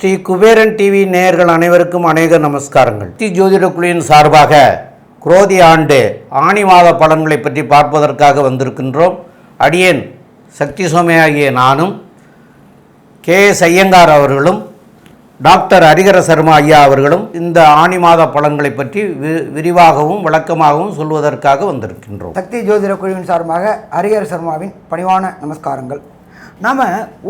Sri Kuberan TV நேயர்கள் அனைவருக்கும் அநேக நமஸ்காரங்கள். ஸ்ரீ ஜோதிட குழுவின் சார்பாக குரோதி ஆண்டு ஆணி மாத பலன்களை பற்றி பார்ப்பதற்காக வந்திருக்கின்றோம். அடியேன் சக்தி சோமையாகிய நானும் கே எஸ் ஐயங்கார் அவர்களும் டாக்டர் ஹரிகர சர்மா ஐயா அவர்களும் இந்த ஆணி மாத பழங்களை பற்றி வி விரிவாகவும் விளக்கமாகவும் சொல்வதற்காக வந்திருக்கின்றோம். சக்தி ஜோதிட குழுவின் சார்பாக ஹரிஹர சர்மாவின் பணிவான நமஸ்காரங்கள். நாம்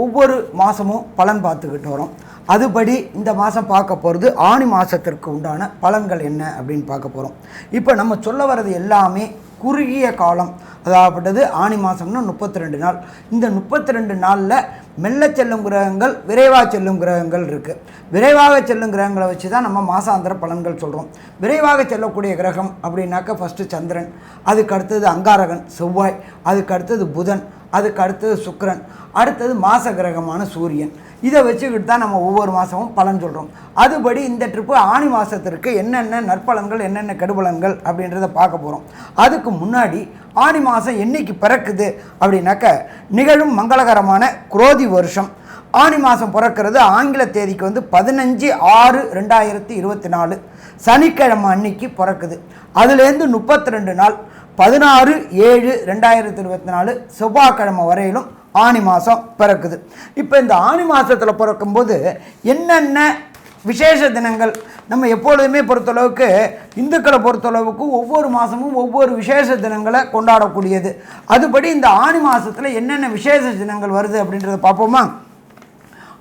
ஒவ்வொரு மாதமும் பலன் பார்த்துக்கிட்டு வரோம். அதுபடி இந்த மாதம் பார்க்க போகிறது ஆணி மாதத்திற்கு உண்டான பலன்கள் என்ன அப்படின்னு பார்க்க போகிறோம் இப்போ நம்ம சொல்ல வர்றது எல்லாமே குறுகிய காலம். அதாகப்பட்டது ஆணி மாதம்னா முப்பத்தி ரெண்டு நாள். இந்த முப்பத்தி ரெண்டு நாளில் மெல்ல செல்லும் கிரகங்கள் விரைவாக செல்லும் கிரகங்கள் இருக்குது விரைவாக செல்லும் கிரகங்களை வச்சு தான் நம்ம மாசாந்திர பலன்கள் சொல்கிறோம் விரைவாக செல்லக்கூடிய கிரகம் அப்படின்னாக்க ஃபஸ்ட்டு சந்திரன் அதுக்கு அடுத்தது அங்காரகன் செவ்வாய் அதுக்கு அடுத்தது புதன் அதுக்கு அடுத்தது சுக்கரன் அடுத்தது மாச கிரகமான சூரியன். இதை வச்சுக்கிட்டு தான் நம்ம ஒவ்வொரு மாதமும் பலன் சொல்கிறோம் அதுபடி இந்த ட்ரிப்பு ஆணி மாதத்திற்கு என்னென்ன நற்பலன்கள் என்னென்ன கெடுபலன்கள் அப்படின்றத பார்க்க போகிறோம் அதுக்கு முன்னாடி ஆணி மாதம் என்னைக்கு பிறக்குது அப்படின்னாக்க நிகழும் மங்களகரமான குரோதி வருஷம். ஆணி மாதம் பிறக்கிறது ஆங்கில தேதிக்கு வந்து பதினஞ்சு ஆறு ரெண்டாயிரத்தி இருபத்தி நாலு. சனிக்கிழமை அன்னைக்கு பிறக்குது. அதுலேருந்து முப்பத்தி ரெண்டு நாள் பதினாறு ஏழு ரெண்டாயிரத்தி இருபத்தி நாலு செவ்வாய்க்கிழமை வரையிலும் ஆணி மாதம் பிறக்குது. இப்போ இந்த ஆணி மாதத்தில் பிறக்கும்போது என்னென்ன விசேஷ தினங்கள்? நம்ம எப்பொழுதுமே பொறுத்தளவுக்கு இந்துக்களை பொறுத்தளவுக்கு ஒவ்வொரு மாதமும் ஒவ்வொரு விசேஷ தினங்களை கொண்டாடக்கூடியது. அதுபடி இந்த ஆணி மாதத்தில் என்னென்ன விசேஷ தினங்கள் வருது அப்படின்றத பார்ப்போமா?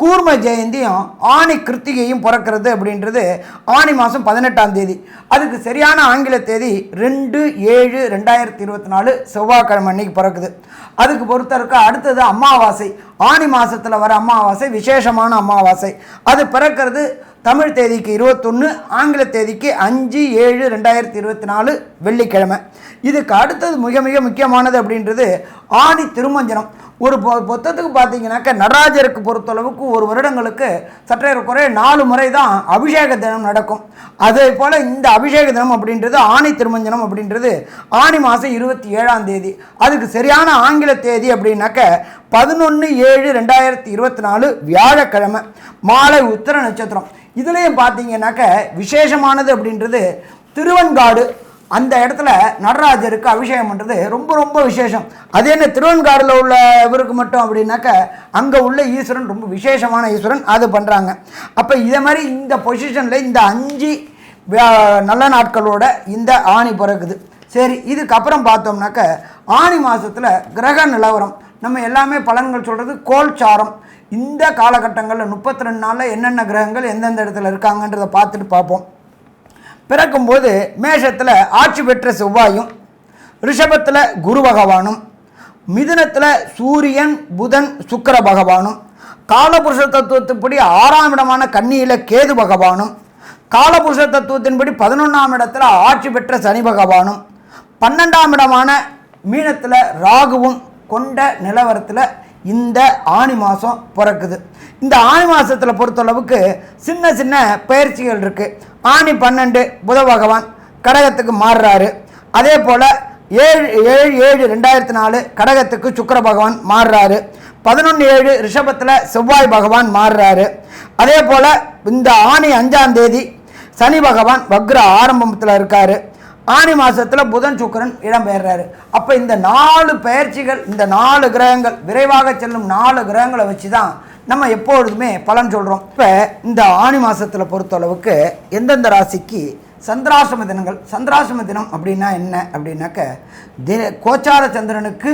கூர்ம ஜெயந்தியும் ஆணி கிருத்திகையும் பிறக்கிறது அப்படின்றது ஆணி மாதம் பதினெட்டாம் தேதி. அதுக்கு சரியான ஆங்கில தேதி ரெண்டு ஏழு ரெண்டாயிரத்தி இருபத்தி நாலு செவ்வாய்க்கிழமை அன்னைக்கு பிறக்குது. அதுக்கு பொறுத்தருக்கு அடுத்தது அமாவாசை. ஆணி மாதத்தில் வர அமாவாசை விசேஷமான அமாவாசை. அது பிறக்கிறது தமிழ் தேதிக்கு இருபத்தொன்று ஆங்கில தேதிக்கு அஞ்சு ஏழு ரெண்டாயிரத்தி இருபத்தி நாலு வெள்ளிக்கிழமை. இதுக்கு அடுத்தது மிக மிக முக்கியமானது அப்படின்றது ஆணி திருமஞ்சனம். ஒரு பொ பொத்தத்துக்கு பார்த்தீங்கன்னாக்க நடராஜருக்கு பொறுத்தளவுக்கு ஒரு வருடங்களுக்கு சற்றே குறைய நாலு முறை தான் அபிஷேக தினம் நடக்கும். அதே போல் இந்த அபிஷேக தினம் அப்படின்றது ஆணி திருமஞ்சனம் அப்படின்றது ஆணி மாதம் இருபத்தி ஏழாம் தேதி. அதுக்கு சரியான ஆங்கில தேதி அப்படின்னாக்க பதினொன்று ஏழு ரெண்டாயிரத்தி இருபத்தி நாலு வியாழக்கிழமை மாலை உத்திர நட்சத்திரம். இதுலேயும் பார்த்தீங்கன்னாக்க விசேஷமானது அப்படின்றது திருவன்காடு. அந்த இடத்துல நடராஜருக்கு அபிஷேகம் பண்ணுறது ரொம்ப ரொம்ப விசேஷம். அது என்ன திருவன்காடில் உள்ள இவருக்கு மட்டும் அப்படின்னாக்க அங்கே உள்ள ஈஸ்வரன் ரொம்ப விசேஷமான ஈஸ்வரன் அது பண்ணுறாங்க அப்போ இதே மாதிரி இந்த பொசிஷனில் இந்த அஞ்சு நல்ல நாட்களோட இந்த ஆணி பிறக்குது. சரி இதுக்கப்புறம் பார்த்தோம்னாக்க ஆணி மாதத்தில் கிரக நிலவரம். நம்ம எல்லாமே பலன்கள் சொல்கிறது கோல் சாரம் இந்த காலகட்டங்களில் முப்பத்தி ரெண்டு நாளில் என்னென்ன கிரகங்கள் எந்தெந்த இடத்துல இருக்காங்கன்றதை பார்த்துட்டு பார்ப்போம். பிறக்கும்போது மேஷத்தில் ஆட்சி பெற்ற செவ்வாயும் ரிஷபத்தில் குரு பகவானும் மிதுனத்தில் சூரியன் புதன் சுக்கர பகவானும் காலபுருஷ தத்துவத்தின்படி ஆறாம் இடமான கன்னியில் கேது பகவானும் காலபுருஷ தத்துவத்தின்படி பதினொன்றாம் இடத்துல ஆட்சி பெற்ற சனி பகவானும் பன்னெண்டாம் இடமான மீனத்தில் ராகுவும் கொண்ட நிலவரத்தில் இந்த ஆணி மாதம் பிறக்குது. இந்த ஆணி மாதத்தில் பொறுத்தளவுக்கு சின்ன சின்ன பயிற்சிகள் இருக்குது ஆணி பன்னெண்டு புத பகவான் கடகத்துக்கு மாறுறாரு. அதே போல் ஏழு ஏழு ஏழு ரெண்டாயிரத்தி நாலு கடகத்துக்கு சுக்கர பகவான் மாறுறாரு. பதினொன்று ஏழு ரிஷபத்தில் செவ்வாய் பகவான் மாறுறாரு. அதே போல் இந்த ஆணி அஞ்சாம் தேதி சனி பகவான் வக்ர ஆரம்பத்தில் இருக்காரு. ஆணி மாதத்தில் புதன் சுக்கிரன் இடம்பெயர்றாரு. அப்போ இந்த நாலு பெயர்ச்சிகள் இந்த நாலு கிரகங்கள் விரைவாக செல்லும் நாலு கிரகங்களை வச்சு தான் நம்ம எப்பொழுதுமே பலன் சொல்கிறோம் இப்போ இந்த ஆணி மாதத்தில் பொறுத்தளவுக்கு எந்தெந்த ராசிக்கு சந்திராசிரம தினங்கள் சந்திராசிரம தினம் அப்படின்னா என்ன? அப்படின்னாக்க தின கோச்சார சந்திரனுக்கு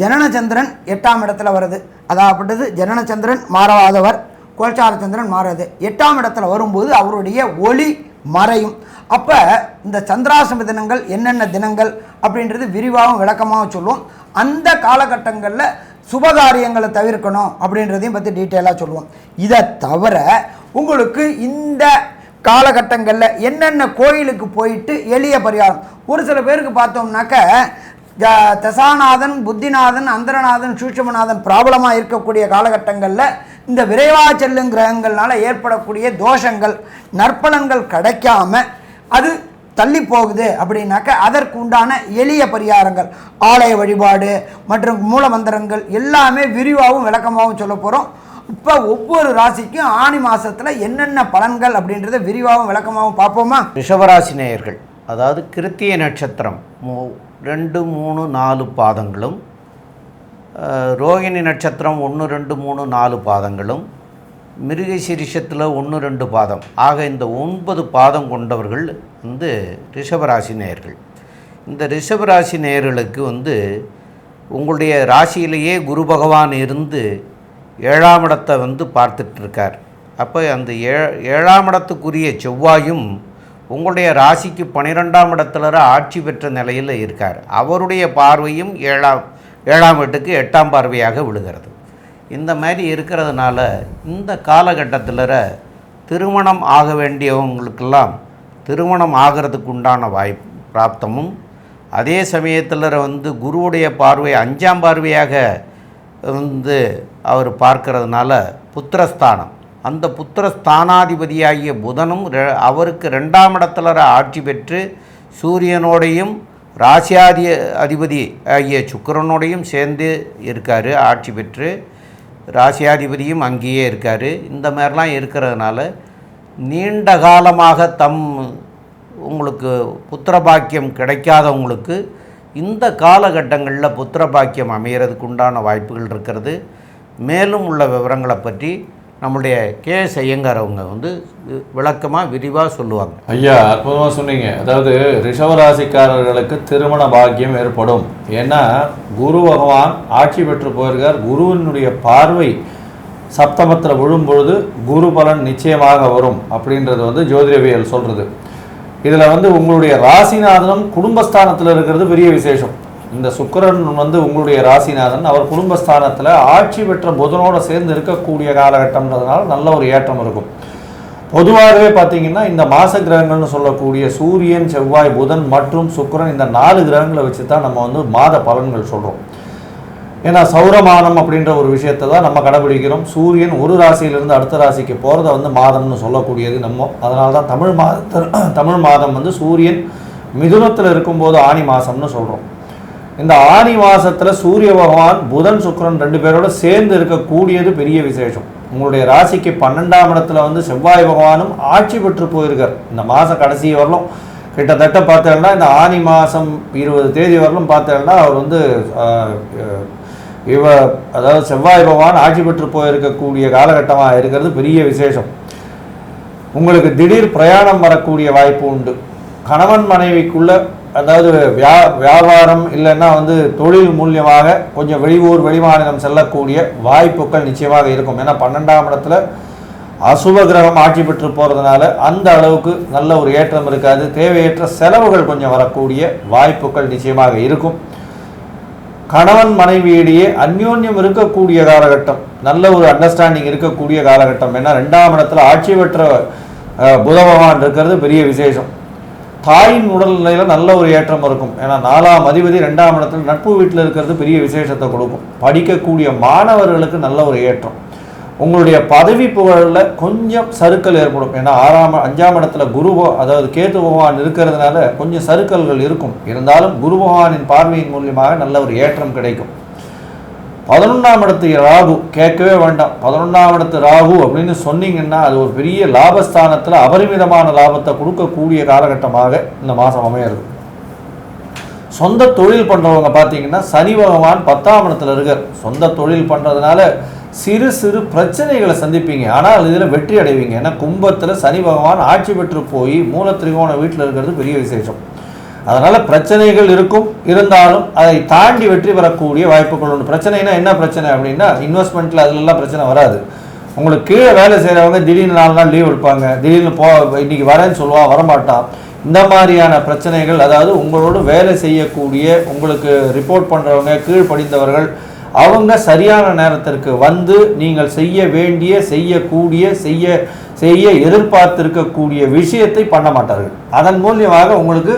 ஜனன சந்திரன் எட்டாம் இடத்துல வருது. அதாகப்பட்டது ஜனனச்சந்திரன் மாறவாதவர். மாறாதவர் சந்திரன் மாறாது. எட்டாம் இடத்துல வரும்போது அவருடைய ஒளி மறையும். அப்போ இந்த சந்திராசிரம தினங்கள் என்னென்ன தினங்கள் அப்படின்றது விரிவாகவும் விளக்கமாகவும் சொல்லுவோம். அந்த காலகட்டங்களில் சுபகாரியங்களை தவிர்க்கணும் அப்படின்றதையும் பற்றி டீட்டெயிலாக சொல்லுவோம். இதை தவிர உங்களுக்கு இந்த காலகட்டங்களில் என்னென்ன கோயிலுக்கு போயிட்டு எளிய பரிகாரம். ஒரு சில பேருக்கு பார்த்தோம்னாக்க தசாநாதன் புத்திநாதன் அந்தரநாதன் சூட்சமநாதன் ப்ராப்ளமாக இருக்கக்கூடிய காலகட்டங்களில் இந்த விரைவாக செல்லும் கிரகங்கள்னால ஏற்படக்கூடிய தோஷங்கள் நற்பலன்கள் கிடைக்காம அது தள்ளி போகுது அப்படின்னாக்க அதற்கு உண்டான எளிய பரிகாரங்கள் ஆலய வழிபாடு மற்றும் மூலமந்திரங்கள் எல்லாமே விரிவாகவும் விளக்கமாகவும் சொல்ல போகிறோம் இப்போ ஒவ்வொரு ராசிக்கும் ஆணி மாதத்தில் என்னென்ன பலன்கள் அப்படின்றத விரிவாகவும் விளக்கமாகவும் பார்ப்போமா? ரிஷபராசி நேயர்கள் அதாவது கிருத்திய நட்சத்திரம் ரெண்டு மூணு நாலு பாதங்களும் ரோகிணி நட்சத்திரம் ஒன்று ரெண்டு மூணு நாலு பாதங்களும் மிருகசீரிஷத்தில் ஒன்று ரெண்டு பாதம். ஆக இந்த ஒன்பது பாதம் கொண்டவர்கள் வந்து ரிஷபராசி நேயர்கள். இந்த ரிஷபராசி நேயர்களுக்கு வந்து உங்களுடைய ராசியிலேயே குரு பகவான் இருந்து ஏழாம் இடத்தை வந்து பார்த்துட்ருக்கார் அப்போ அந்த ஏ ஏழாம் இடத்துக்குரிய செவ்வாயும் உங்களுடைய ராசிக்கு பன்னிரெண்டாம் இடத்துல ஆட்சி பெற்ற நிலையில் இருக்கார். அவருடைய பார்வையும் ஏழாம் ஏழாம் வீட்டுக்கு எட்டாம் பார்வையாக விழுகிறது. இந்த மாதிரி இருக்கிறதுனால இந்த காலகட்டத்தில் திருமணம் ஆக வேண்டியவங்களுக்கெல்லாம் திருமணம் ஆகிறதுக்கு உண்டான வாய்ப்பு பிராப்தமும். அதே சமயத்தில் வந்து குருவுடைய பார்வை அஞ்சாம் பார்வையாக வந்து அவர் பார்க்கறதுனால புத்திரஸ்தானம் அந்த புத்திர ஸ்தானாதிபதியாகிய புதனும் ரெ- அவருக்கு ரெண்டாம் இடத்துல ஆட்சி பெற்று சூரியனோடையும் ராசியாதி அதிபதி ஆகிய சுக்கரனோடையும் சேர்ந்து இருக்கார் ஆட்சி பெற்று ராசியாதிபதியும் அங்கேயே இருக்கார். இந்த மாதிரிலாம் இருக்கிறதுனால நீண்ட காலமாக தம் உங்களுக்கு புத்திர பாக்கியம் கிடைக்காதவங்களுக்கு இந்த காலகட்டங்களில் புத்திர பாக்கியம் அமைகிறதுக்கு உண்டான வாய்ப்புகள் இருக்கிறது. மேலும் உள்ள விவரங்களை பற்றி நம்முடைய கே எஸ் ஐயங்கார் அவங்க வந்து விளக்கமாக விரிவாக சொல்லுவாங்க. ஐயா அற்புதமாக சொன்னீங்க. அதாவது ரிஷவராசிக்காரர்களுக்கு திருமண பாக்கியம் ஏற்படும். ஏன்னா குரு பகவான் ஆட்சி பெற்று போயிருக்கார். குருவினுடைய பார்வை சப்தமத்தில் விழும்பொழுது குரு பலன் நிச்சயமாக வரும் அப்படின்றது வந்து ஜோதிடவியல் சொல்கிறது இதில் வந்து உங்களுடைய ராசிநாதனும் குடும்பஸ்தானத்தில் இருக்கிறது பெரிய விசேஷம். இந்த சுக்கிரன் வந்து உங்களுடைய ராசிநாதன் அவர் குடும்பஸ்தானத்தில் ஆட்சி பெற்ற புதனோடு சேர்ந்து இருக்கக்கூடிய காலகட்டம்ன்றதுனால நல்ல ஒரு ஏற்றம் இருக்கும். பொதுவாகவே பார்த்தீங்கன்னா இந்த மாச கிரகங்கள்னு சொல்லக்கூடிய சூரியன் செவ்வாய் புதன் மற்றும் சுக்கிரன் இந்த நாலு கிரகங்களை வச்சு தான் நம்ம வந்து மாத பலன்கள் சொல்கிறோம் ஏன்னா சௌரமானம் அப்படின்ற ஒரு விஷயத்தை தான் நம்ம கடைபிடிக்கிறோம். சூரியன் ஒரு ராசியிலிருந்து அடுத்த ராசிக்கு போகிறத வந்து மாதம்னு சொல்லக்கூடியது நம்ம. அதனால தான் தமிழ் மாத தமிழ் மாதம் வந்து சூரியன் மிதுனத்தில் இருக்கும்போது ஆணி மாதம்னு சொல்கிறோம் இந்த ஆணி மாசத்துல சூரிய பகவான் புதன் சுக்கிரன் ரெண்டு பேரோட சேர்ந்து இருக்கக்கூடியது பெரிய விசேஷம். உங்களுடைய ராசிக்கு பன்னெண்டாம் இடத்துல வந்து செவ்வாய் பகவானும் ஆட்சி பெற்று போயிருக்கார். இந்த மாதம் கடைசி வரலும் கிட்டத்தட்ட பார்த்தேன்னா இந்த ஆனி மாதம் இருபது தேதி வரலும் பார்த்தேன்னா அவர் வந்து இவ அதாவது செவ்வாய் பகவான் ஆட்சி பெற்று போயிருக்கக்கூடிய காலகட்டமாக இருக்கிறது பெரிய விசேஷம். உங்களுக்கு திடீர் பிரயாணம் வரக்கூடிய வாய்ப்பு உண்டு. கணவன் மனைவிக்குள்ள அதாவது வியா வியாபாரம் இல்லைன்னா வந்து தொழில் மூலியமாக கொஞ்சம் வெளியூர் வெளிமாநிலம் செல்லக்கூடிய வாய்ப்புகள் நிச்சயமாக இருக்கும். ஏன்னா பன்னெண்டாம் இடத்துல அசுப கிரகம் ஆட்சி பெற்று போகிறதுனால அந்த அளவுக்கு நல்ல ஒரு ஏற்றம் இருக்காது. தேவையற்ற செலவுகள் கொஞ்சம் வரக்கூடிய வாய்ப்புகள் நிச்சயமாக இருக்கும். கணவன் மனைவியிடையே அந்யோன்யம் இருக்கக்கூடிய காலகட்டம் நல்ல ஒரு அண்டர்ஸ்டாண்டிங் இருக்கக்கூடிய காலகட்டம். ஏன்னா ரெண்டாம் இடத்துல ஆட்சி பெற்ற புத பகவான் இருக்கிறது பெரிய விசேஷம். தாயின் உடல்நிலையில் நல்ல ஒரு ஏற்றம் இருக்கும். ஏன்னா நாலாம் அதிபதி ரெண்டாம் இடத்துல நட்பு வீட்டில் இருக்கிறது பெரிய விசேஷத்தை கொடுக்கும். படிக்கக்கூடிய மாணவர்களுக்கு நல்ல ஒரு ஏற்றம். உங்களுடைய பதவி புகழில் கொஞ்சம் சறுக்கல் ஏற்படும். ஏன்னா ஆறாம் அஞ்சாம் இடத்துல குரு அதாவது கேத்து பகவான் இருக்கிறதுனால கொஞ்சம் சறுக்கல்கள் இருக்கும். இருந்தாலும் குரு பகவானின் பார்வையின் மூலியமாக நல்ல ஒரு ஏற்றம் கிடைக்கும். பதினொன்றாம் இடத்து ராகு கேட்கவே வேண்டாம். பதினொன்றாம் இடத்து ராகு அப்படின்னு சொன்னீங்கன்னா அது ஒரு பெரிய லாபஸ்தானத்தில் அபரிமிதமான லாபத்தை கொடுக்கக்கூடிய காலகட்டமாக இந்த மாதம் அமையிறது. சொந்த தொழில் பண்ணுறவங்க பார்த்தீங்கன்னா சனி பகவான் பத்தாம் இடத்துல இருக்கார். சொந்த தொழில் பண்ணுறதுனால சிறு சிறு பிரச்சனைகளை சந்திப்பீங்க. ஆனால் இதில் வெற்றி அடைவீங்க. ஏன்னா கும்பத்தில் சனி பகவான் ஆட்சி பெற்று போய் மூல திரிகோண வீட்டில் இருக்கிறது பெரிய விசேஷம். அதனால் பிரச்சனைகள் இருக்கும் இருந்தாலும் அதை தாண்டி வெற்றி பெறக்கூடிய வாய்ப்புகள் உண்டு. பிரச்சனைனா என்ன பிரச்சனை அப்படின்னா இன்வெஸ்ட்மெண்ட்டில் அதுலலாம் பிரச்சனை வராது. உங்களுக்கு கீழே வேலை செய்கிறவங்க திடீர்னு நாலு நாள் லீவ் எடுப்பாங்க. திடீர்னு போ இன்னைக்கு வரேன்னு சொல்லுவான் வரமாட்டான். இந்த மாதிரியான பிரச்சனைகள் அதாவது உங்களோடு வேலை செய்யக்கூடிய உங்களுக்கு ரிப்போர்ட் பண்ணுறவங்க கீழ்ப்படிந்தவர்கள் அவங்க சரியான நேரத்திற்கு வந்து நீங்கள் செய்ய வேண்டிய செய்யக்கூடிய செய்ய செய்ய எதிர்பார்த்திருக்கக்கூடிய விஷயத்தை பண்ண மாட்டார்கள். அதன் மூலியமாக உங்களுக்கு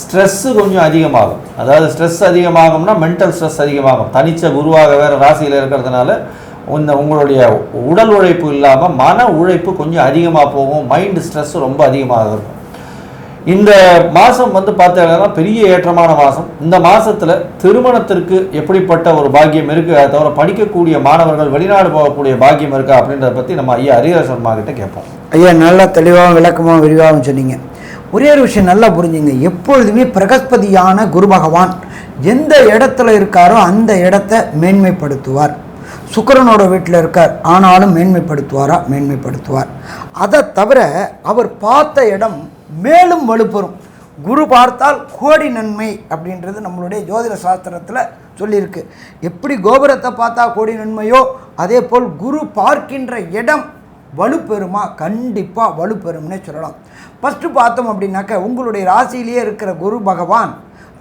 ஸ்ட்ரெஸ்ஸு கொஞ்சம் அதிகமாகும். அதாவது ஸ்ட்ரெஸ் அதிகமாகும்னா மென்டல் ஸ்ட்ரெஸ் அதிகமாகும். தனிச்ச குருவாக வேறு ராசியில் இருக்கிறதுனால இந்த உங்களுடைய உடல் உழைப்பு இல்லாமல் மன உழைப்பு கொஞ்சம் அதிகமாக போகும். மைண்ட் ஸ்ட்ரெஸ் ரொம்ப அதிகமாக இருக்கும். இந்த மாதம் வந்து பார்த்தீங்கன்னா பெரிய ஏற்றமான மாதம் இந்த மாதத்தில் திருமணத்திற்கு எப்படிப்பட்ட ஒரு பாக்கியம் இருக்குது அதை தவிர படிக்கக்கூடிய மாணவர்கள் வெளிநாடு போகக்கூடிய பாக்கியம் இருக்கா அப்படின்றத பற்றி நம்ம ஐயா ஹரிஹர சர்மா கிட்ட கேட்போம். ஐயா நல்லா தெளிவாகவும் விளக்கமாக விரிவாகவும் சொன்னீங்க. ஒரே ஒரு விஷயம் நல்லா புரிஞ்சுங்க. எப்பொழுதுமே பிரகஸ்பதியான குரு பகவான் எந்த இடத்துல இருக்காரோ அந்த இடத்த மேன்மைப்படுத்துவார். சுக்கிரனோட வீட்டில் இருக்கார் ஆனாலும் மேன்மைப்படுத்துவாரா? மேன்மைப்படுத்துவார். அதை தவிர அவர் பார்த்த இடம் மேலும் வலுப்பெறும். குரு பார்த்தால் கோடி நன்மை அப்படின்றது நம்மளுடைய ஜோதிட சாஸ்திரத்தில் சொல்லியிருக்கு. எப்படி கோபுரத்தை பார்த்தா கோடி நன்மையோ அதே போல் குரு பார்க்கின்ற இடம் வலுப்பெறுமா? கண்டிப்பாக வலுப்பெறும்னே சொல்லலாம். ஃபஸ்ட்டு பார்த்தோம் அப்படின்னாக்க உங்களுடைய ராசியிலேயே இருக்கிற குரு பகவான்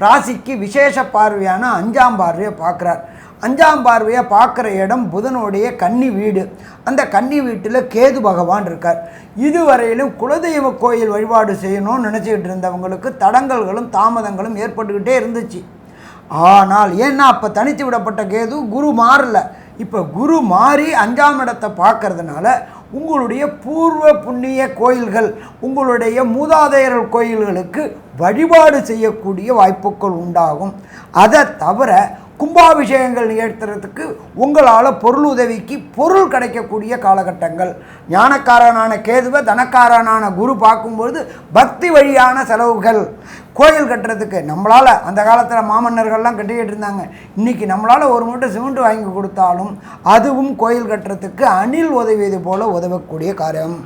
ராசிக்கு விசேஷ பார்வையான அஞ்சாம் பார்வையை பார்க்குறார். அஞ்சாம் பார்வையை பார்க்குற இடம் புதனுடைய கன்னி வீடு. அந்த கன்னி வீட்டில் கேது பகவான் இருக்கார். இதுவரையிலும் குலதெய்வ கோயில் வழிபாடு செய்யணும்னு நினச்சிக்கிட்டு இருந்தவங்களுக்கு தடங்கல்களும் தாமதங்களும் ஏற்பட்டுக்கிட்டே இருந்துச்சு. ஆனால் ஏன்னா அப்போ தனித்து விடப்பட்ட கேது குரு மாறல. இப்போ குரு மாறி அஞ்சாம் இடத்தை பார்க்கறதுனால உங்களுடைய பூர்வ புண்ணிய கோயில்கள் உங்களுடைய மூதாதையர்கள் கோயில்களுக்கு வழிபாடு செய்யக்கூடிய வாய்ப்புகள் உண்டாகும். அதை தவிர கும்பாபிஷேகங்கள் நிகழ்த்துறதுக்கு உங்களால் பொருள் உதவிக்கு பொருள் கிடைக்கக்கூடிய காலகட்டங்கள். ஞானக்காரனான கேதுவை தனக்காரனான குரு பார்க்கும்பொழுது பக்தி வழியான செலவுகள். கோயில் கட்டுறதுக்கு நம்மளால் அந்த காலத்தில் மாமன்னர்கள்லாம் கட்டிக்கிட்டு இருந்தாங்க. இன்றைக்கி நம்மளால் ஒரு மூட்டை சிமெண்ட் வாங்கி கொடுத்தாலும் அதுவும் கோயில் கட்டுறதுக்கு அணில் உதவியது போல் உதவக்கூடிய காரியம்.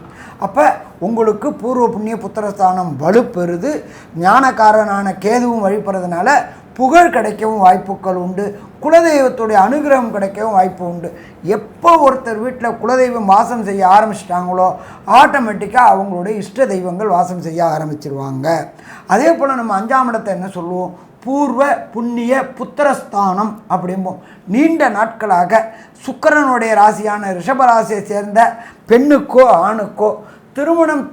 அப்போ உங்களுக்கு பூர்வ புண்ணிய புத்திரஸ்தானம் வலுப்பெறுது. ஞானக்காரனான கேதுவும் வழிபடுறதுனால புகழ் கிடைக்கவும் வாய்ப்புகள் உண்டு. குலதெய்வத்துடைய அனுகிரகம் கிடைக்கவும் வாய்ப்பு உண்டு. எப்போ ஒருத்தர் வீட்டில் குலதெய்வம் வாசம் செய்ய ஆரம்பிச்சிட்டாங்களோ ஆட்டோமேட்டிக்காக அவங்களுடைய இஷ்ட தெய்வங்கள் வாசம் செய்ய ஆரம்பிச்சிருவாங்க. அதே போல் நம்ம அஞ்சாம் இடத்தை என்ன சொல்லுவோம்? பூர்வ புண்ணிய புத்திரஸ்தானம் அப்படிம்போம். நீண்ட நாட்களாக சுக்கிரனுடைய ராசியான ரிஷபராசியை சேர்ந்த பெண்ணுக்கோ ஆணுக்கோ திருமணம்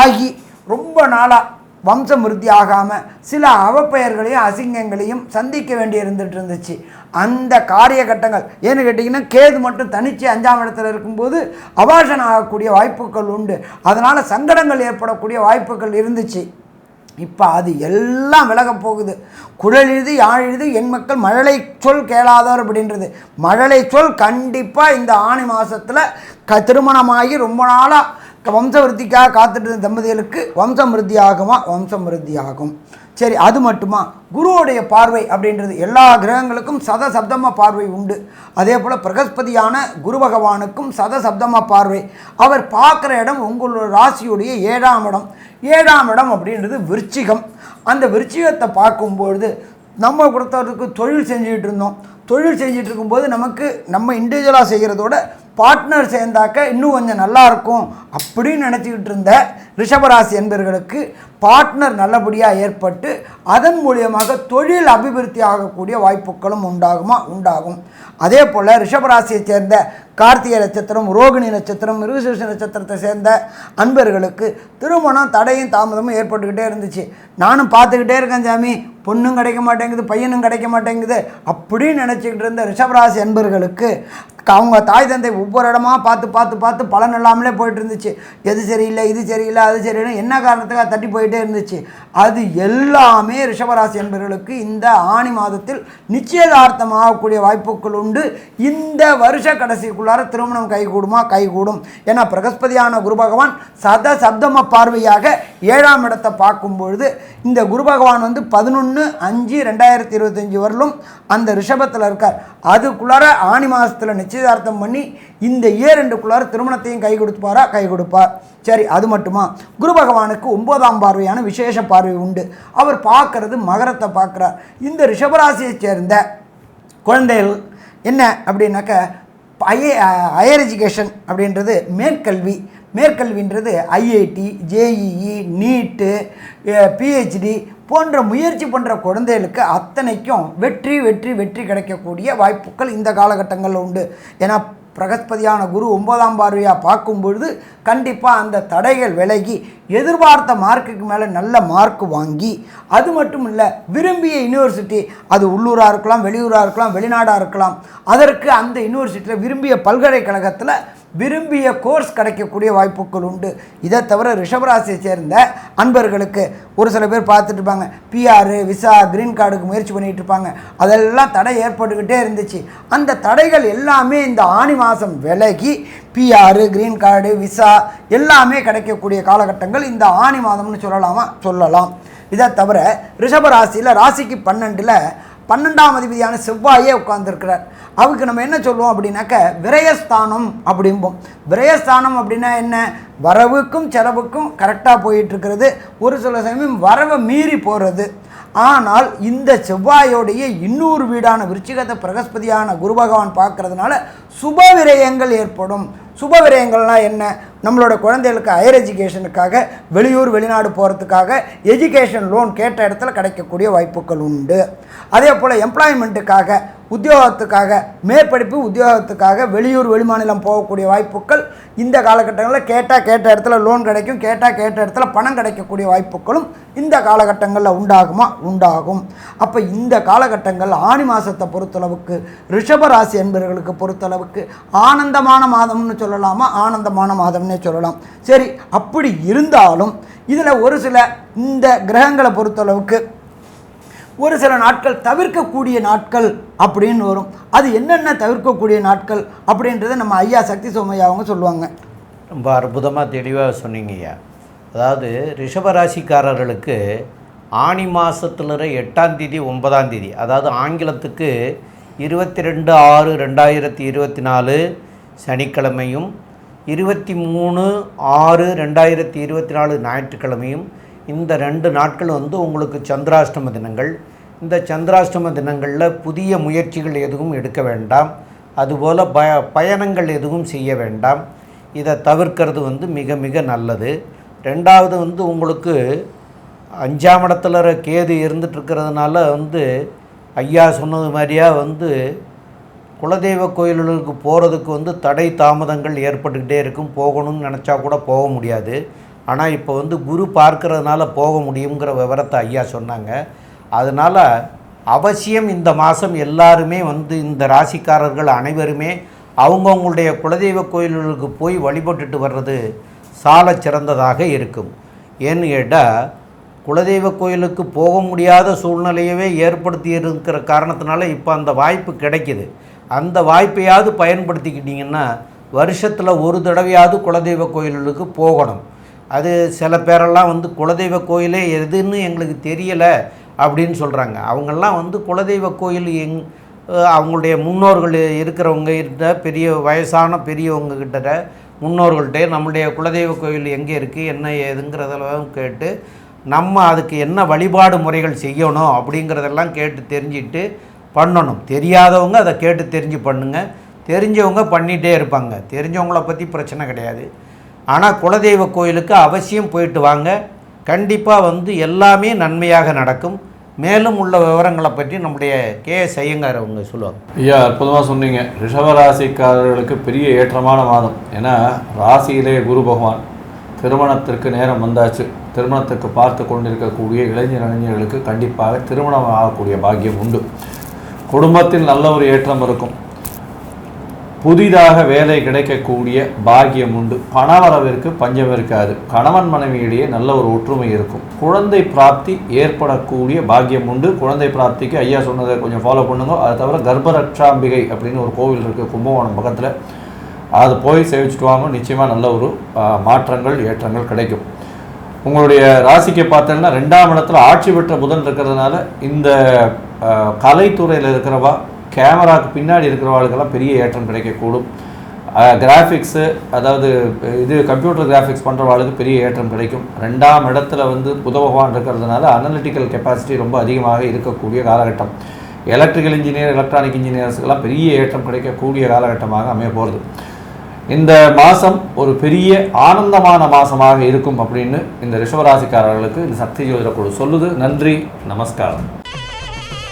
ஆகி ரொம்ப நாளாக வம்சம் விருத்தி ஆகாமல் சில அவப்பெயர்களையும் அசிங்கங்களையும் சந்திக்க வேண்டி இருந்துகிட்டு இருந்துச்சு அந்த காரிய கட்டங்கள் ஏன்னு கேட்டிங்கன்னா கேது மட்டும் தனிச்சு அஞ்சாம் இடத்துல இருக்கும்போது அபாஷன் ஆகக்கூடிய வாய்ப்புகள் உண்டு. அதனால் சங்கடங்கள் ஏற்படக்கூடிய வாய்ப்புகள் இருந்துச்சு. இப்போ அது எல்லாம் விலகப் போகுது. குழல் எழுது யாழ் எழுது என் மக்கள் மழலை சொல் கேளாதவர் அப்படின்றது. மழலை சொல் கண்டிப்பாக இந்த ஆணி மாதத்தில் க திருமணமாகி ரொம்ப நாளாக வம்சவருத்திக்காக காத்துட்டு இருந்த தம்பதிகளுக்கு வம்சம் விருத்தி ஆகுமா வம்சம் விருத்தி ஆகும் சரி அது மட்டுமா? குருவுடைய பார்வை அப்படின்றது எல்லா கிரகங்களுக்கும் சத சப்தம பார்வை உண்டு. அதே போல் பிரகஸ்பதியான குரு பகவானுக்கும் சத சப்தம பார்வை. அவர் பார்க்குற இடம் உங்களோட ராசியுடைய ஏழாம் இடம். ஏழாம் இடம் அப்படின்றது விருச்சிகம். அந்த விருச்சிகத்தை பார்க்கும்பொழுது நம்ம கொடுத்தவருக்கு தொழில் செஞ்சுக்கிட்டு இருந்தோம். தொழில் செஞ்சுட்டு இருக்கும்போது நமக்கு நம்ம இண்டிவிஜுவலாக செய்கிறதோட பார்ட்னர் சேர்ந்தாக்க இன்னும் கொஞ்சம் நல்லா இருக்கும் அப்படின்னு நினச்சிக்கிட்டு இருந்த ரிஷபராசி என்பவர்களுக்கு பார்ட்னர் நல்லபடியாக ஏற்பட்டு அதன் மூலியமாக தொழில் அபிவிருத்தி ஆகக்கூடிய வாய்ப்புகளும் உண்டாகுமா உண்டாகும். அதே போல் ரிஷபராசியை சேர்ந்த கார்த்திகை நட்சத்திரம் ரோகிணி நட்சத்திரம் மிருகசேஷ நட்சத்திரத்தை சேர்ந்த அன்பர்களுக்கு திருமணம் தடையும் தாமதமும் ஏற்பட்டுக்கிட்டே இருந்துச்சு. நானும் பார்த்துக்கிட்டே இருக்கேன் சாமி. பொண்ணும் கிடைக்க மாட்டேங்குது பையனும் கிடைக்க மாட்டேங்குது அப்படின்னு நினச்சிக்கிட்டு இருந்த ரிஷபராசி அன்பர்களுக்கு அவங்க தாய் தந்தை ஒவ்வொரு இடமா பார்த்து பார்த்து பார்த்து பலன் இல்லாமலே போயிட்டு இருந்துச்சு. எது சரியில்லை இது சரியில்லை அது சரியில்லை என்ன காரணத்துக்காக தட்டி போயிட்டே இருந்துச்சு. அது எல்லாமே ரிஷபராசி என்பவர்களுக்கு இந்த ஆணி மாதத்தில் நிச்சயதார்த்தம் ஆகக்கூடிய வாய்ப்புகள் உண்டு. இந்த வருஷ கடைசிக்குள்ளார திருமணம் கைகூடுமா? கைகூடும். ஏன்னா பிரகஸ்பதியான குரு பகவான் சத சப்தம பார்வையாக ஏழாம் இடத்தை பார்க்கும் பொழுது இந்த குரு பகவான் வந்து பதினொன்று அஞ்சு ரெண்டாயிரத்தி இருபத்தஞ்சி வரலும் அந்த ரிஷபத்தில் இருக்கார். அதுக்குள்ளார ஆணி மாதத்தில் நிச்சயதார்த்தம் பண்ணி இந்த இயர் ரெண்டுக்குள்ளார திருமணத்தையும் கை கொடுப்பாரா கை கொடுப்பார் சரி அது மட்டுமா? குரு பகவானுக்கு ஒன்பதாம் பார்வையான விசேஷ பார்வை உண்டு. அவர் பார்க்கறது மகரத்தை பார்க்குறார். இந்த ரிஷபராசியை சேர்ந்த குழந்தைகள் என்ன அப்படின்னாக்க ஹைய ஹையர் எஜுகேஷன் அப்படின்றது மேற்கல்வி. மேற்கல்வின்றது ஐஐடி ஜேஇஇ நீட்டு பிஹெச்டி போன்ற முயற்சி பண்ணுற குழந்தைகளுக்கு அத்தனைக்கும் வெற்றி வெற்றி வெற்றி கிடைக்கக்கூடிய வாய்ப்புகள் இந்த காலகட்டங்களில் உண்டு. ஏன்னா பிரகஸ்பதியான குரு ஒன்பதாம் பார்வையாக பார்க்கும் பொழுது கண்டிப்பாக அந்த தடைகள் விலகி எதிர்பார்த்த மார்க்குக்கு மேலே நல்ல மார்க் வாங்கி அது மட்டும் இல்லை விரும்பிய யூனிவர்சிட்டி அது உள்ளூராக இருக்கலாம் வெளியூராக இருக்கலாம் வெளிநாடாக இருக்கலாம் அதற்கு அந்த யூனிவர்சிட்டியில் விரும்பிய பல்கலைக்கழகத்தில் விரும்பிய கோர்ஸ் கிடைக்கக்கூடிய வாய்ப்புகள் உண்டு. இதை தவிர ரிஷபராசியை சேர்ந்த அன்பர்களுக்கு ஒரு சில பேர் பார்த்துட்டு இருப்பாங்க. பிஆர் விசா கிரீன் கார்டுக்கு முயற்சி பண்ணிட்டு இருப்பாங்க. அதெல்லாம் தடை ஏற்பட்டுக்கிட்டே இருந்துச்சு. அந்த தடைகள் எல்லாமே இந்த ஆணி மாதம் விலகி பிஆர் கிரீன் கார்டு விசா எல்லாமே கிடைக்கக்கூடிய காலகட்டங்கள் இந்த ஆணி மாதம்னு சொல்லலாமா? சொல்லலாம். இதை தவிர ரிஷபராசியில் ராசிக்கு பன்னெண்டில் பன்னெண்டாம் அதிபதியான செவ்வாயே உட்கார்ந்துருக்கிறார். அவருக்கு நம்ம என்ன சொல்லுவோம் அப்படின்னாக்க விரயஸ்தானம் அப்படிம்போம். விரயஸ்தானம் அப்படின்னா என்ன? வரவுக்கும் செலவுக்கும் கரெக்டாக போயிட்டுருக்கிறது ஒரு சில சமயம் வரவை மீறி போகிறது ஆனால் இந்த செவ்வாயோடைய இன்னொரு வீடான விருச்சிகத்தை பிரகஸ்பதியான குரு பகவான் பார்க்கறதுனால சுப விரயங்கள் ஏற்படும். சுப விரயங்கள்னால் என்ன? நம்மளோட குழந்தைகளுக்கு ஹையர் எஜுகேஷனுக்காக வெளியூர் வெளிநாடு போகிறதுக்காக எஜுகேஷன் லோன் கேட்ட இடத்துல கிடைக்கக்கூடிய வாய்ப்புகள் உண்டு. அதே போல் எம்ப்ளாய்மெண்ட்டுக்காக உத்தியோகத்துக்காக மேற்படிப்பு உத்தியோகத்துக்காக வெளியூர் வெளிமாநிலம் போகக்கூடிய வாய்ப்புகள் இந்த காலகட்டங்களில் கேட்டால் கேட்ட இடத்துல லோன் கிடைக்கும் கேட்டால் கேட்ட இடத்துல பணம் கிடைக்கக்கூடிய வாய்ப்புகளும் இந்த காலகட்டங்களில் உண்டாகுமா? உண்டாகும். அப்போ இந்த காலகட்டங்கள் ஆணி மாதத்தை பொறுத்தளவுக்கு ரிஷபராசி என்பவர்களுக்கு பொறுத்தளவுக்கு ஆனந்தமான மாதம்னு சொல்லலாமா? ஆனந்தமான மாதம்னே சொல்லலாம். சரி அப்படி இருந்தாலும் இதில் ஒரு சில இந்த கிரகங்களை பொறுத்தளவுக்கு ஒரு சில நாட்கள் தவிர்க்கக்கூடிய நாட்கள் அப்படின்னு வரும். அது என்னென்ன தவிர்க்கக்கூடிய நாட்கள் அப்படின்றத நம்ம ஐயா சக்தி சோமையா அவங்க சொல்லுவாங்க. ரொம்ப அற்புதமாக தெளிவாக சொன்னீங்கய்யா அதாவது ரிஷபராசிக்காரர்களுக்கு ஆணி மாதத்துல எட்டாம் தேதி ஒன்பதாம் தேதி அதாவது ஆங்கிலத்துக்கு இருபத்தி ரெண்டு ஆறு ரெண்டாயிரத்தி இருபத்தி நாலு சனிக்கிழமையும் இருபத்தி மூணு ஆறு ரெண்டாயிரத்தி இருபத்தி நாலு ஞாயிற்றுக்கிழமையும் இந்த ரெண்டு நாட்கள் வந்து உங்களுக்கு சந்திராஷ்டம தினங்கள். இந்த சந்திராஷ்டம தினங்களில் புதிய முயற்சிகள் எதுவும் எடுக்க வேண்டாம். அதுபோல் ப பயணங்கள் எதுவும் செய்ய வேண்டாம். இதை தவிர்க்கிறது வந்து மிக மிக நல்லது. ரெண்டாவது வந்து உங்களுக்கு அஞ்சாம் இடத்துல கேது இருந்துட்டுருக்கிறதுனால வந்து ஐயா சொன்னது மாதிரியா வந்து குலதெய்வ கோயில்களுக்கு போகிறதுக்கு வந்து தடை தாமதங்கள் ஏற்பட்டுக்கிட்டே இருக்கும். போகணும்னு நினச்சா கூட போக முடியாது. ஆனால் இப்போ வந்து குரு பார்க்கறதுனால போக முடியுங்கிற விவரத்தை ஐயா சொன்னாங்க. அதனால் அவசியம் இந்த மாதம் எல்லாருமே வந்து இந்த ராசிக்காரர்கள் அனைவருமே அவங்கவுங்களுடைய குலதெய்வ கோயில்களுக்கு போய் வழிபட்டுட்டு வர்றது சால சிறந்ததாக இருக்கும். ஏன்னு கேட்டால் குலதெய்வ கோயிலுக்கு போக முடியாத சூழ்நிலையவே ஏற்படுத்தி இருக்கிற காரணத்தினால இப்போ அந்த வாய்ப்பு கிடைக்கிது. அந்த வாய்ப்பையாவது பயன்படுத்திக்கிட்டிங்கன்னா வருஷத்தில் ஒரு தடவையாவது குலதெய்வ கோயில்களுக்கு போகணும். அது சில பேரெல்லாம் வந்து குலதெய்வ கோயிலே எதுன்னு எங்களுக்கு தெரியலை அப்படின்னு சொல்கிறாங்க அவங்கெல்லாம் வந்து குலதெய்வ கோயில் எங் அவங்களுடைய முன்னோர்கள் இருக்கிறவங்க கிட்ட பெரிய வயசான பெரியவங்க கிட்ட முன்னோர்கள்ட்டே நம்முடைய குலதெய்வ கோயில் எங்கே இருக்குது என்ன ஏதுங்கிறதெல்லாம் கேட்டு நம்ம அதுக்கு என்ன வழிபாடு முறைகள் செய்யணும் அப்படிங்கிறதெல்லாம் கேட்டு தெரிஞ்சிட்டு பண்ணணும். தெரியாதவங்க அதை கேட்டு தெரிஞ்சு பண்ணுங்கள் தெரிஞ்சவங்க பண்ணிகிட்டே இருப்பாங்க. தெரிஞ்சவங்கள பற்றி பிரச்சனை கிடையாது. ஆனால் குலதெய்வ கோயிலுக்கு அவசியம் போயிட்டு வாங்க. கண்டிப்பாக வந்து எல்லாமே நன்மையாக நடக்கும். மேலும் உள்ள விவரங்களை பற்றி நம்முடைய கே எஸ் ஐயங்கார் அவங்க சொல்லுவாங்க. ஐயா அற்புதமாக சொன்னீங்க. ரிஷபராசிக்காரர்களுக்கு பெரிய ஏற்றமான மாதம். ஏன்னா ராசியிலே குரு பகவான் திருமணத்திற்கு நேரம் வந்தாச்சு. திருமணத்துக்கு பார்த்து கொண்டிருக்கக்கூடிய இளைஞர் இளைஞர்களுக்கு கண்டிப்பாக திருமணம் ஆகக்கூடிய பாக்கியம் உண்டு. குடும்பத்தில் நல்ல ஒரு ஏற்றம் இருக்கும். புதிதாக வேலை கிடைக்கக்கூடிய பாக்கியம் உண்டு. பணவரவிற்கு பஞ்சம் இருக்காது. கணவன் மனைவியிடையே நல்ல ஒரு ஒற்றுமை இருக்கும். குழந்தை பிராப்தி ஏற்படக்கூடிய பாக்கியம் உண்டு. குழந்தை பிராப்திக்கு ஐயா சொன்னதை கொஞ்சம் ஃபாலோ பண்ணுங்க. அது தவிர கர்ப்பரட்சாம்பிகை அப்படின்னு ஒரு கோவில் இருக்குது கும்பகோணம் பக்கத்தில். அது போய் சேவிச்சுட்டு வாங்க. நிச்சயமாக நல்ல ஒரு மாற்றங்கள் ஏற்றங்கள் கிடைக்கும். உங்களுடைய ராசிக்கு பார்த்தோன்னா ரெண்டாம் இடத்துல ஆட்சி பெற்ற புதன் இருக்கிறதுனால இந்த கலைத்துறையில் இருக்கிறவா கேமராவுக்கு பின்னாடி இருக்கிறவர்களுக்கெல்லாம் பெரிய ஏற்றம் கிடைக்கக்கூடும். கிராஃபிக்ஸு அதாவது இது கம்ப்யூட்டர் கிராஃபிக்ஸ் பண்ணுறவாளுக்கு பெரிய ஏற்றம் கிடைக்கும். ரெண்டாம் இடத்துல வந்து புத பகவான் இருக்கிறதுனால அனலிட்டிக்கல் கெப்பாசிட்டி ரொம்ப அதிகமாக இருக்கக்கூடிய காலகட்டம். எலக்ட்ரிக்கல் இன்ஜினியர் எலக்ட்ரானிக் இன்ஜினியர்ஸுக்கெல்லாம் பெரிய ஏற்றம் கிடைக்கக்கூடிய காலகட்டமாக அமைய போகிறது இந்த மாதம் ஒரு பெரிய ஆனந்தமான மாதமாக இருக்கும் அப்படின்னு இந்த ரிஷபராசிக்காரர்களுக்கு இந்த சக்தி ஜோதிட குழு சொல்லுது. நன்றி நமஸ்காரம்.